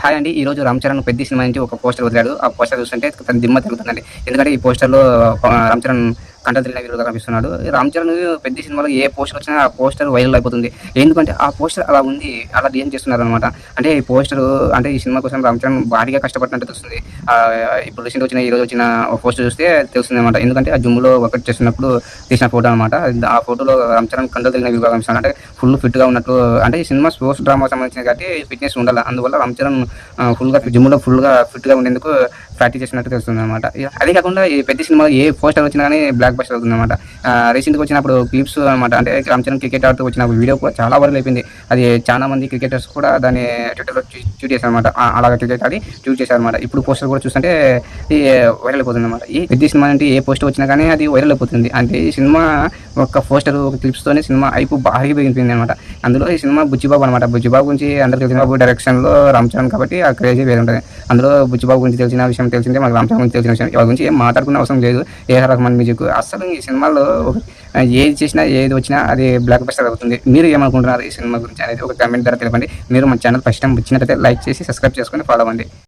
Hi అండి. ఈ రోజు రామ్ చరణ్ పెద్ద సినిమా నుంచి ఒక పోస్టర్ వదిలాడు. ఆ పోస్టర్ చూస్తుంటే తన దిమ్మ తిరుగుతుందండి ఎందుకంటే ఈ పోస్టర్లో రామ్ చరణ్ కంట తిరిగిన వీరుగా కనిపిస్తున్నాడు. రామ్ చరణ్ పెద్ద సినిమాలో ఏ పోస్టర్ వచ్చినా ఆ పోస్టర్ వైరల్ అయిపోతుంది. ఎందుకంటే ఆ పోస్టర్ అలా ఉంది అలా డిజైన్ చేస్తున్నారు అనమాట అంటే ఈ పోస్టర్ అంటే ఈ సినిమా కోసం రామ్ చరణ్ భారీగా కష్టపడినట్టు తెలుస్తుంది. ఆ, ఇప్పుడు రీసెంట్ వచ్చిన ఈ రోజు వచ్చిన పోస్టర్ చూస్తే తెలుస్తుంది అనమాట ఎందుకంటే ఆ జిమ్లో వర్కౌట్ చేస్తున్నప్పుడు తీసిన ఫోటో అనమాట ఆ ఫోటోలో రామ్ చరణ్ కంట తిరిగిన వీరుగా కనిపిస్తున్నాడు. అంటే ఫుల్ ఫిట్గా ఉన్నట్టు అంటే ఈ సినిమా స్పోర్ట్స్ డ్రామా సంబంధించిన కాబట్టి ఫిట్నెస్ ఉండాలి. అందువల్ల రామ్ చరణ్ ఫుల్గా జిమ్లో ఫుల్గా ఫిట్గా ఉండేందుకు ప్రాక్టీస్ చేసినట్టు తెలుస్తుంది అనమాట అదే కాకుండా ఈ పెద్ద సినిమాలో ఏ పోస్టర్ వచ్చినా కానీ బ్లాక్ బస్టర్ అవుతుంది అనమాట రీసెంట్గా వచ్చినప్పుడు క్లిప్స్ అనమాట అంటే రామ్ చరణ్ క్రికెట్ ఆడుతూ వచ్చిన వీడియో కూడా చాలా వైరల్ అయిపోయింది. అది చాలా మంది క్రికెటర్స్ కూడా దాన్ని ట్విట్టర్లో ట్వీట్ చేశారు అనమాట అలాగ క్రికెట్ ఆడి ట్వీట్ చేశారు అనమాట ఇప్పుడు పోస్టర్ కూడా చూస్తుంటే వైరల్ అయిపోతుంది అనమాట ఈ పెద్ద సినిమా అంటే ఏ పోస్టర్ వచ్చినా కానీ అది వైరల్ అయిపోతుంది. అంటే ఈ సినిమా ఒక పోస్టర్ ఒక క్లిప్స్తోనే సినిమా అయిపు బాగా పెరిగిపోయింది అనమాట అందులో ఈ సినిమా బుచ్చిబాబు అనమాట బుచ్చిబాబు గురించి అందరికీ తెలిసిన బాబు డైరెక్షన్లో రామ్ చరణ్ కాబట్టి ఆ క్రేజీ వేరే ఉంటుంది. అందులో బుచ్చిబాబు గురించి తెలిసిన విషయం తెలిసిందే మనకు రామ్ చరణ్ గురించి తెలిసిన విషయం. ఎవరి గురించి ఏం మాట్లాడుకునే అవసరం లేదు. ఏ రకమైన మ్యూజిక్ అసలు ఈ సినిమాలో ఏది చేసినా ఏది వచ్చినా అది బ్లాక్ బస్టర్ అవుతుంది. మీరు ఏమనుకుంటున్నారు ఈ సినిమా గురించి అనేది ఒక కామెంట్ ద్వారా తెలపండి. మీరు మన ఛానల్ ఫస్ట్ టైం వచ్చినట్లయితే లైక్ చేసి సబ్స్క్రైబ్ చేసుకొని ఫాలో అవ్వండి.